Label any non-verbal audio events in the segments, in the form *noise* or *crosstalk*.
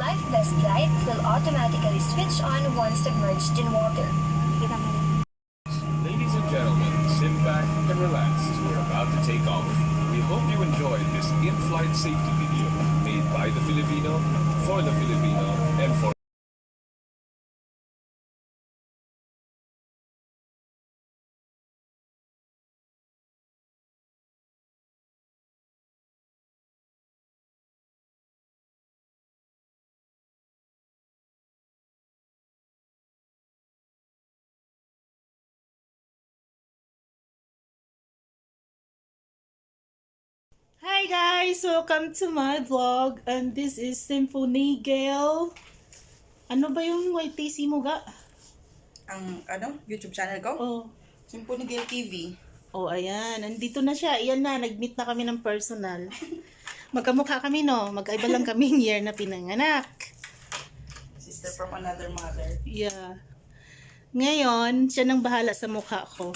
Life Vest light will automatically switch on once submerged in water. Ladies and gentlemen, sit back and relax. We're about to take off. We hope you enjoyed this in-flight safety video made by the Filipino, for the Filipino, and for Hi guys! Welcome to my vlog and this is Symphony Gale. Ano ba yung YTC mo ga? ang ano, YouTube channel ko. Oh. Symphony Gale TV. Oh, ayan. Nandito na siya. Ayan na. Nag-meet na kami ng personal. Magkamukha kami, no? Magkaiba lang kaming year na pinanganak. Sister from another mother. Yeah. Ngayon, siya nang bahala sa mukha ko.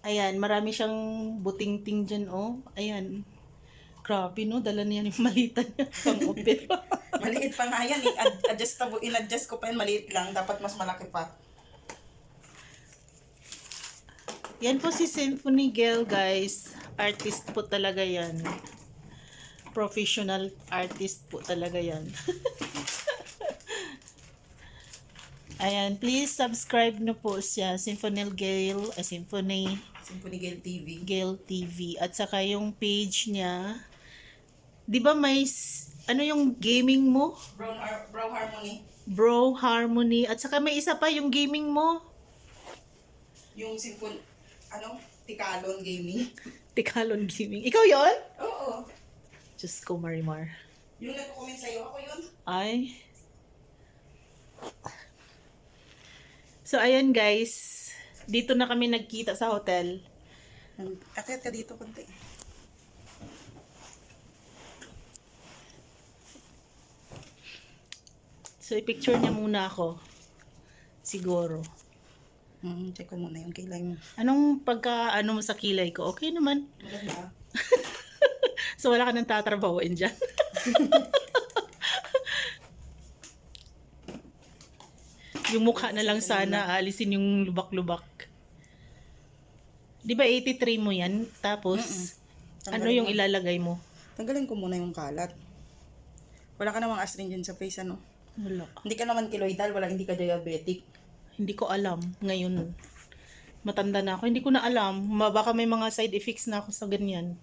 Ayan, marami siyang buting-ting dyan, oh. Ayan. Grabe, no? Dala niya yung malita niya *laughs* pang opera. *laughs* Maliit pa nga yan. I- adjustable, in-adjust ko pa yan. Maliit lang. Dapat mas malaki pa. Yan po si Symphony Girl, guys. Artist po talaga yan. Professional artist po talaga yan. *laughs* Ayan, please subscribe na po siya. Symphony Gale, uh, Symphony Symphony Gale TV. Gale TV. At saka yung page niya. Di ba may, ano yung gaming mo? Brown Har- Brow Harmony. Bro Harmony. At saka may isa pa yung gaming mo. Yung Symphony, ano, Tikalon Gaming. *laughs* Tikalon Gaming. Ikaw yon? Oo. Diyos ko, Marimar. Yung nagko-comment sa'yo, ako yun. Ay. So, ayan guys. Dito na kami nagkita sa hotel. Akit ka dito konti. So, i-picture niya muna ako. Siguro. Hmm, check ko muna yung kilay mo. Anong pagka, ano mo sa kilay ko? Okay naman. Maganda. *laughs* So, wala ka nang tatrabahoin dyan. *laughs* yung mukha na lang sana, alisin yung lubak-lubak. Di ba 83 mo yan? Tapos, ano Tanggalin yung mo. ilalagay mo? Tanggalin ko muna yung kalat. Wala ka namang astringent sa face, ano? Wala. Hindi ka naman kiloidal, wala hindi ka diabetic. Hindi ko alam ngayon. Matanda na ako. Hindi ko na alam. Ma- Baka may mga side effects na ako sa ganyan.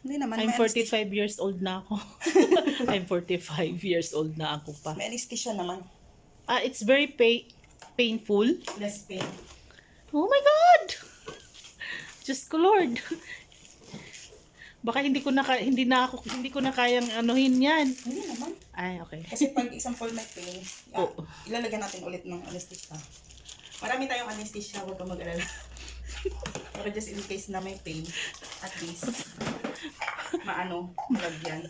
Hindi naman. I'm may anesthesia- 45 years old na ako. *laughs* I'm 45 years old na ako pa. May anesthesia naman. Ah, it's very pa- painful. Less pain. Oh my God! Diyos ko Lord. Baka hindi ko na hindi na ako hindi ko na kayang anuhin 'yan. Hindi naman. Ay, okay. Kasi pag example may pain, ah, Oo. ilalagyan natin ulit ng anesthesia. Marami tayong anesthesia, huwag kang mag-alala. *laughs* Pero just in case na may pain, at least, *laughs* maano, malagyan.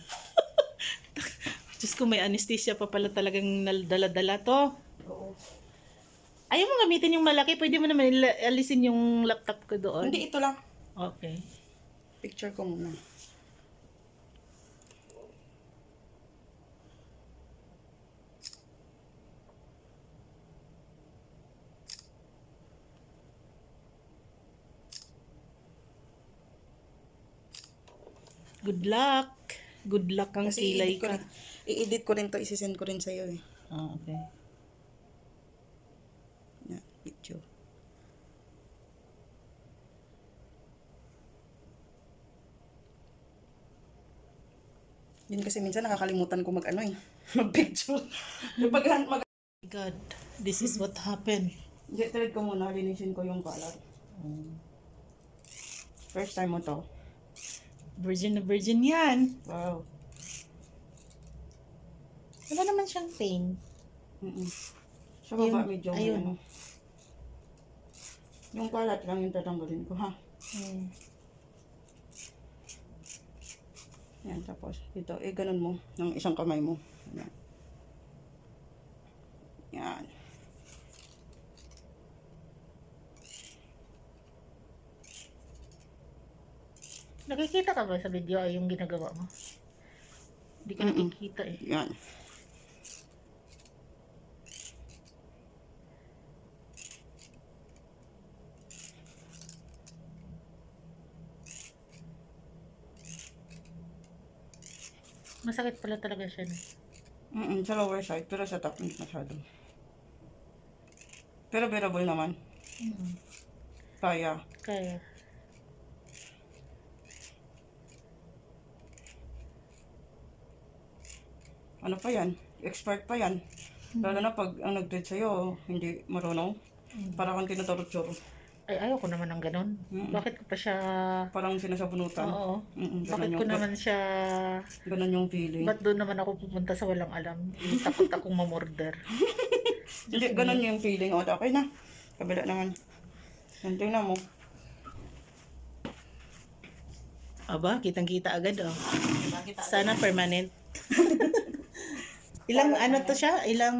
Diyos ko may anesthesia pa pala talagang dala-dala to. Oo. Ayaw mo gamitin yung malaki, pwede mo naman alisin yung laptop ko doon. Hindi, ito lang. Okay. Picture ko muna. Good luck. Good luck ang Kasi kilay ko, ka. I-edit ko rin to, isisend ko rin sa'yo eh. Ah, okay. Yeah, picture. Yun kasi minsan nakakalimutan ko mag-ano eh. *laughs* Mag-picture. Pag mag God, this is what happened. Get rid ko muna, linisin ko yung kalat. First time mo to. Virgin na virgin yan. Wow. Wala naman siyang pain. Mm-mm. Sa baba Ayun, medyo may ayun. ano. Yung kalat lang yung tatanggalin ko ha. Hmm. Yan, tapos dito, eh ganun mo, ng isang kamay mo. Yan. Yan. Nakikita ka ba sa video ay yung ginagawa mo? Hindi ka Mm-mm. nakikita eh. Yan. Masakit pala talaga siya. No? Mm sa lower side, pero sa top, hindi masyado. Pero bearable naman. Mm-mm. Kaya. Kaya. Ano pa yan? Expert pa yan. Lalo na pag ang nag-treat sa'yo, hindi marunong. Para kang tinuturo-turo. Ay, ayoko naman ng ganun. Mm-mm. Bakit ko pa siya... Parang sinasabunutan. Oo. Mm-mm, Bakit ko naman siya... ganun yung feeling. Ba't doon naman ako pupunta sa walang alam? Takot akong mamorder. *laughs* Hindi, ganun yung feeling. O, okay na. Kabila naman. Yan, tingnan mo. Aba, kitang-kita agad oh. Sana permanent. *laughs* ilang ano to siya? Ilang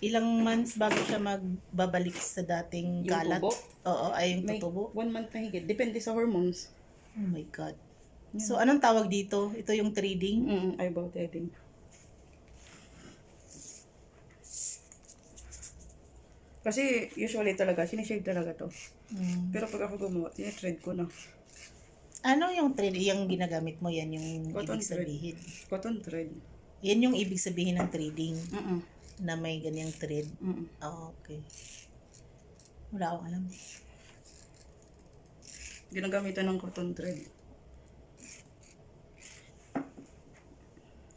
ilang months bago siya magbabalik sa dating Yung kalat? tubo? Oo, ay yung May tutubo. one month na higit. Depende sa hormones. Oh my God. So, anong tawag dito? Ito yung trading? Mm, eyebrow threading. Kasi usually talaga, sinishave talaga to. Mm. Pero pag ako gumawa, tinitread ko na. Ano yung thread? Yung ginagamit mo, yan yung Cotton ibig thread. sabihin. Cotton thread. Yan yung ibig sabihin ng trading Mm-mm. na may ganyang thread. Mm-mm. Oh, okay. Wala akong alam. Ginagamitan ng cotton thread.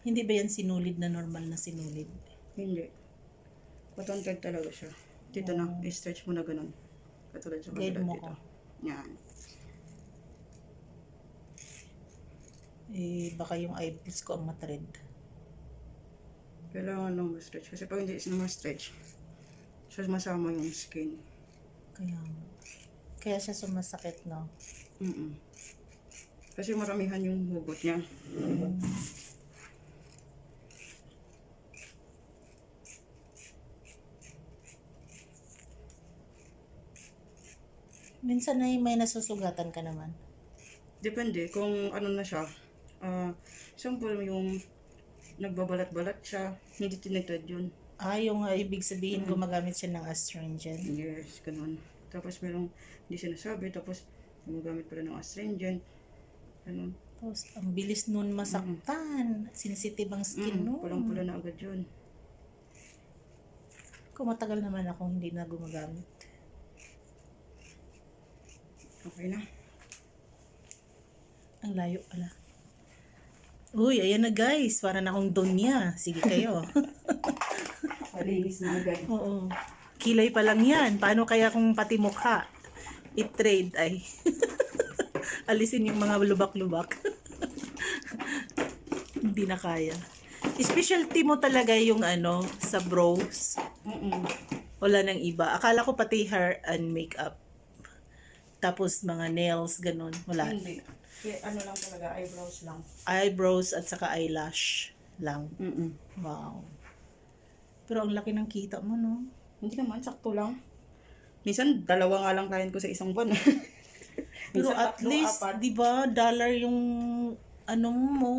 Hindi ba yan sinulid na normal na sinulid? Hindi. Cotton thread talaga siya. Dito na, i-stretch mo na ganun. Katulad sa Guide kabila mo dito. ko. Yan. Eh, baka yung eyeballs ko ang matred. Kailangan nang ma-stretch. Kasi pag hindi na ma-stretch, so masama yung skin. Kaya, kaya siya sumasakit, no? Mm Kasi maramihan yung hugot niya. Minsan ay may nasusugatan ka naman. Depende kung ano na siya. Ah, example, yung nagbabalat-balat siya, hindi tinitad yun. Ah, yung uh, ibig sabihin gumagamit siya ng astringent. Yes, ganun. Tapos merong hindi sinasabi, tapos gumagamit pala ng astringent. Ganun. Tapos, ang bilis nun masaktan. Sensitive ang skin Mm, nun. pulang-pula na agad yun. Kung matagal naman ako hindi na gumagamit. Okay na. Ang layo pala. Uy, ayan na guys. Para na akong donya. Sige kayo. *laughs* Malinis na agad. Oo. Kilay pa lang yan. Paano kaya kung pati mukha? I-trade ay. *laughs* Alisin yung mga lubak-lubak. *laughs* Hindi na kaya. Specialty mo talaga yung ano, sa brows. Mm-mm. Wala nang iba. Akala ko pati hair and makeup. Tapos mga nails, ganun. Wala. Hindi. Kaya ano lang talaga, eyebrows lang. Eyebrows at saka eyelash lang. Mm-mm. Wow. Pero ang laki ng kita mo, no? Hindi naman, sakto lang. Minsan, dalawa nga lang client ko sa isang buwan. *laughs* Pero Minsan, at tatlo, least, apat. di ba, dollar yung ano mo,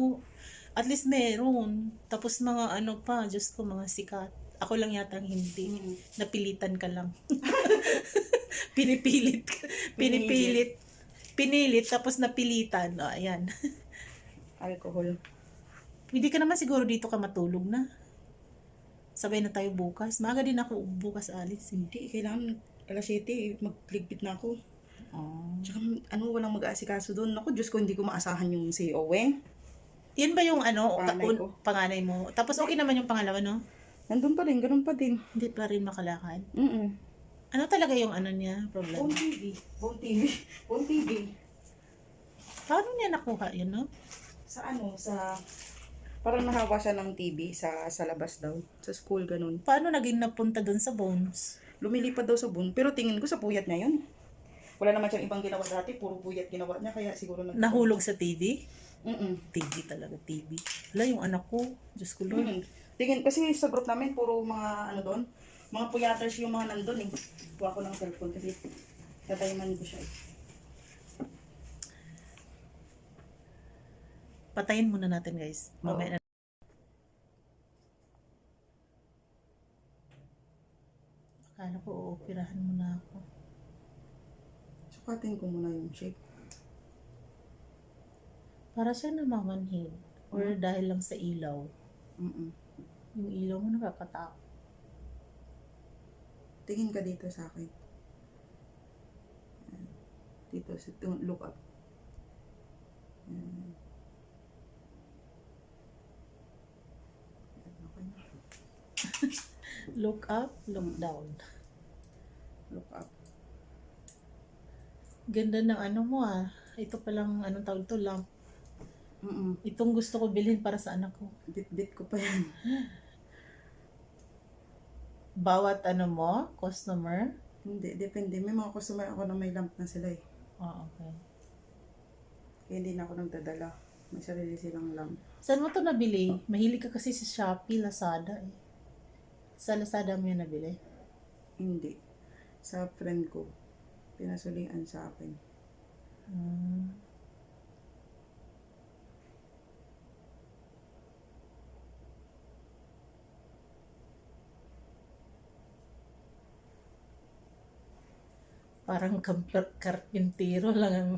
at least meron. Tapos mga ano pa, Diyos ko, mga sikat. Ako lang yata ang hindi. Mm. Napilitan ka lang. *laughs* Pinipilit. ka. Pinipilit. Pinilit, tapos napilitan. O, ayan. *laughs* Alcohol. Hindi ka naman siguro dito ka matulog na. Sabay na tayo bukas. Maga din ako bukas alis. Eh. Hindi, kailangan alas 7, magligpit na ako. Oh. Tsaka, ano, walang mag-aasikaso doon. Ako, Diyos ko, hindi ko maasahan yung si Owen. Yan ba yung ano, Panganay taun- panganay mo? Tapos okay naman yung pangalawa, no? Nandun pa rin, ganun pa din. Hindi pa rin makalakad. Mm-mm. Ano talaga yung ano niya, problem? Bone TV. Bone TV. Bone TV. Paano niya nakuha yun, no? Sa ano, sa... Parang nahawa siya ng TV sa sa labas daw. Sa school, ganun. Paano naging napunta dun sa bones? Lumilipad daw sa bone. Pero tingin ko sa puyat niya yun. Wala naman siyang ibang ginawa dati. Puro puyat ginawa niya. Kaya siguro nag... Nahulog sa TV? Mm-mm. TV talaga, TV. Wala yung anak ko. Diyos ko, Lord. Mm. Tingin, kasi sa group namin, puro mga ano doon, mga puyaters yung mga nandun eh. Kuha ko ng cellphone kasi tatayman ko siya eh. Patayin muna natin guys. Mamaya na. Akala ko uupirahan muna ako. Sukatin ko muna yung shape. Para siya namamanhin. Or mm. dahil lang sa ilaw. Mm-mm. Yung ilaw mo nakakatakot. Tingin ka dito sa akin. Dito, sa look up. Ayan. *laughs* Look up, look down. Look up. Ganda ng ano mo ah. Ito palang anong tawag to lamp. Mm-mm. Itong gusto ko bilhin para sa anak ko. Bit-bit ko pa yan. *laughs* Bawat ano mo, customer. Hindi, depende. May mga customer ako na may lamp na sila eh. Ah, okay. Kaya hindi na ako nagdadala. May sarili silang lamp. Saan mo to nabili? Mahilig ka kasi sa Shopee, Lazada eh. Sa Lazada mo yun nabili? Hindi. Sa friend ko. Pinasulian sa akin. Hmm. Parang kamper, karpintero lang ang...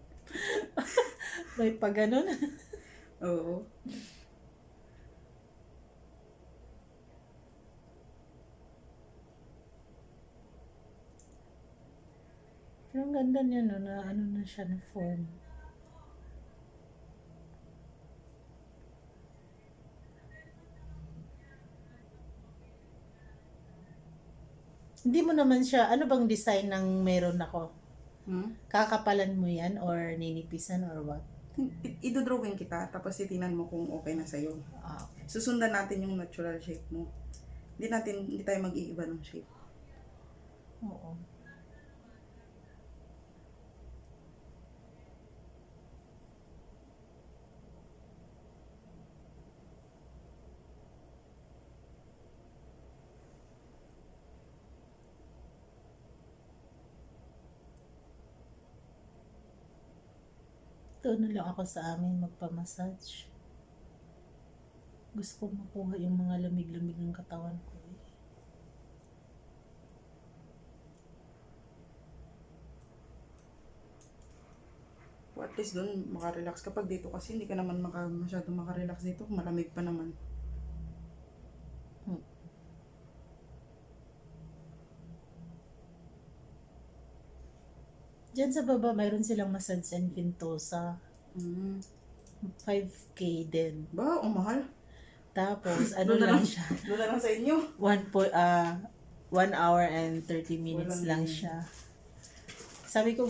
*laughs* May pa ganun. Oo. Pero ang ganda niya no, na ano na siya na form. Hindi mo naman siya, ano bang design ng meron ako? Hmm? Kakapalan mo yan or ninipisan or what? Idodrawing kita, tapos titinan mo kung okay na sa'yo. Ah, okay. Susundan natin yung natural shape mo. Hindi natin, hindi tayo mag-iiba ng shape. Oo. Ito na lang ako sa amin magpamassage. Gusto ko makuha yung mga lamig-lamig ng katawan ko. eh. At least doon makarelax. Kapag dito kasi hindi ka naman maka, masyado makarelax dito. Malamig pa naman. Diyan sa baba, mayroon silang massage and Ventosa. Mm. 5K din. Ba, ang mahal. Tapos, *laughs* ano Doon na lang lang. siya, *laughs* Doon na lang sa inyo. 1 po, ah, 1 hour and 30 minutes Walang lang siya. Sabi ko,